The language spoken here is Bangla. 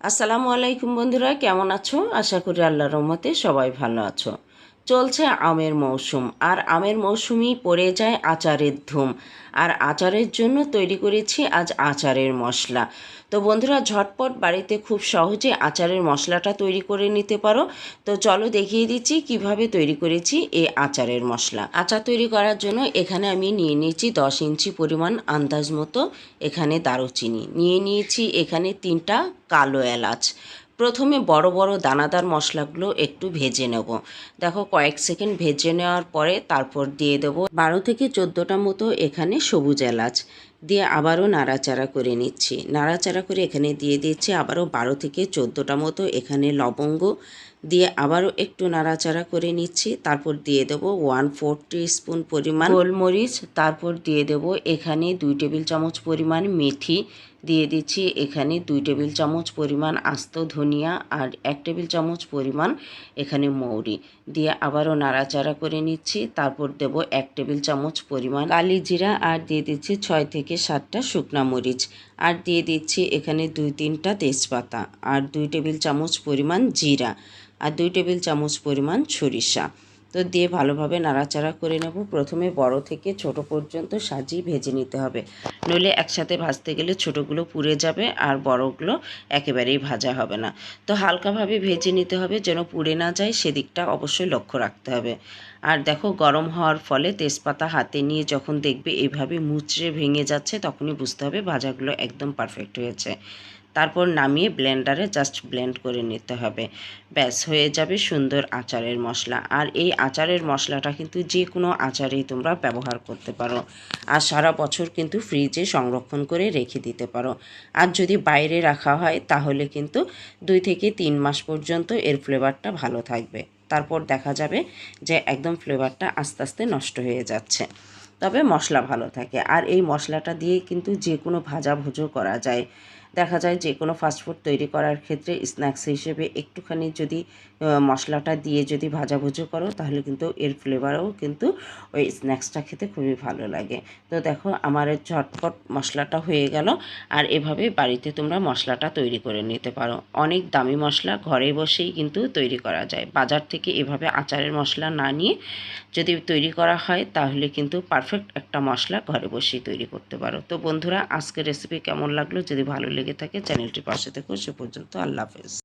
আসসালামু আলাইকুম বন্ধুরা কেমন আছো? আশা করি আল্লাহর রহমতে সবাই ভালো আছো। চলছে আমের মৌসুম, আর আমের মৌসুমই পড়ে যায় আচারের ধুম। আর আচারের জন্য তৈরি করেছি আজ আচারের মশলা। তো বন্ধুরা, ঝটপট বাড়িতে খুব সহজে আচারের মশলাটা তৈরি করে নিতে পারো। তো চলো দেখিয়ে দিচ্ছি কীভাবে তৈরি করেছি এই আচারের মশলা। আচার তৈরি করার জন্য এখানে আমি নিয়ে নিয়েছি দশ ইঞ্চি পরিমাণ আন্দাজ মতো এখানে দারুচিনি। নিয়ে নিয়েছি এখানে তিনটা কালো এলাচ। প্রথমে বড় বড় দানাদার মশলাগুলো একটু ভেজে নেব। দেখো, কয়েক সেকেন্ড ভেজে নেওয়ার পরে তারপর দিয়ে দেব বারো থেকে চোদ্দোটা মতো এখানে সবুজ এলাচ। দিয়ে আবারও নাড়াচাড়া করে নিচ্ছি। নাড়াচাড়া করে এখানে দিয়ে দিচ্ছি আবারও বারো থেকে চোদ্দোটা মতো এখানে লবঙ্গ। দিয়ে আবারও একটু নাড়াচাড়া করে নিচ্ছি। তারপর দিয়ে দেবো ওয়ান ফোর স্পুন পরিমাণ গোলমরিচ। তারপর দিয়ে দেবো এখানে দুই টেবিল চামচ পরিমাণ মেথি। দিয়ে দিচ্ছি এখানে দুই টেবিল চামচ পরিমাণ আস্ত ধনিয়া আর এক টেবিল চামচ পরিমাণ এখানে মৌরি। দিয়ে আবারও নাড়াচাড়া করে নিচ্ছি। তারপর দেব এক টেবিল চামচ পরিমাণ কালি জিরা আর দিয়ে দিচ্ছি ছয় থেকে সাতটা শুকনা মরিচ। আর দিয়ে দিচ্ছি এখানে দুই তিনটা তেজপাতা আর দুই টেবিল চামচ পরিমাণ জিরা আর দুই টেবিল চামচ পরিমাণ সরিষা। তো দিয়ে ভালোভাবে নাড়াচাড়া করে নেব। প্রথমে বড় থেকে ছোট পর্যন্ত সাজিয়ে ভেজে নিতে হবে। নইলে একসাথে ভাজতে গেলে ছোটোগুলো পুড়ে যাবে আর বড়গুলো একেবারেই ভাজা হবে না। তো হালকাভাবে ভেজে নিতে হবে যেন পুড়ে না যায়, সেদিকটা অবশ্যই লক্ষ্য রাখতে হবে। আর দেখো, গরম হওয়ার ফলে তেজপাতা হাতে নিয়ে যখন দেখবে এইভাবে মুচড়ে ভেঙে যাচ্ছে, তখনই বুঝতে হবে ভাজাগুলো একদম পারফেক্ট হয়েছে। তারপর নামিয়ে ব্লেন্ডারে জাস্ট ব্লেন্ড করে নিতে হবে। ব্যাস, হয়ে যাবে সুন্দর আচারের মশলা। আর এই আচারের মশলাটা কিন্তু যে কোনো আচারেই তোমরা ব্যবহার করতে পারো। আর সারা বছর কিন্তু ফ্রিজে সংরক্ষণ করে রেখে দিতে পারো। আর যদি বাইরে রাখা হয়, তাহলে কিন্তু দুই থেকে তিন মাস পর্যন্ত এর ফ্লেভারটা ভালো থাকবে। তারপর দেখা যাবে যে একদম ফ্লেভারটা আস্তে আস্তে নষ্ট হয়ে যাচ্ছে। তবে মশলা ভালো থাকে। আর এই মশলাটা দিয়ে কিন্তু যে কোনো ভাজা ভুজো করা যায়। দেখা যায় যে কোনো ফাস্টফুড তৈরি করার ক্ষেত্রে স্ন্যাক্স হিসেবে একটুখানি যদি মশলাটা দিয়ে যদি ভাজাভুজো করো, তাহলে কিন্তু এর ফ্লেভারও কিন্তু ওই স্ন্যাক্সটা খেতে খুবই ভালো লাগে। তো দেখো, আমার ঝটপট মশলাটা হয়ে গেল, আর এভাবে বাড়িতে তোমরা মশলাটা তৈরি করে নিতে পারো। অনেক দামি মশলা ঘরে বসেই কিন্তু তৈরি করা যায়। বাজার থেকে এভাবে আচারের মশলা না নিয়ে যদি তৈরি করা হয়, তাহলে কিন্তু পারফেক্ট একটা মশলা ঘরে বসেই তৈরি করতে পারো। তো বন্ধুরা, আজকের রেসিপি কেমন লাগল? যদি ভালো লেগে থাকে। চ্যানেলটির পাশে থেকো সে পর্যন্ত আল্লাহ হাফেজ।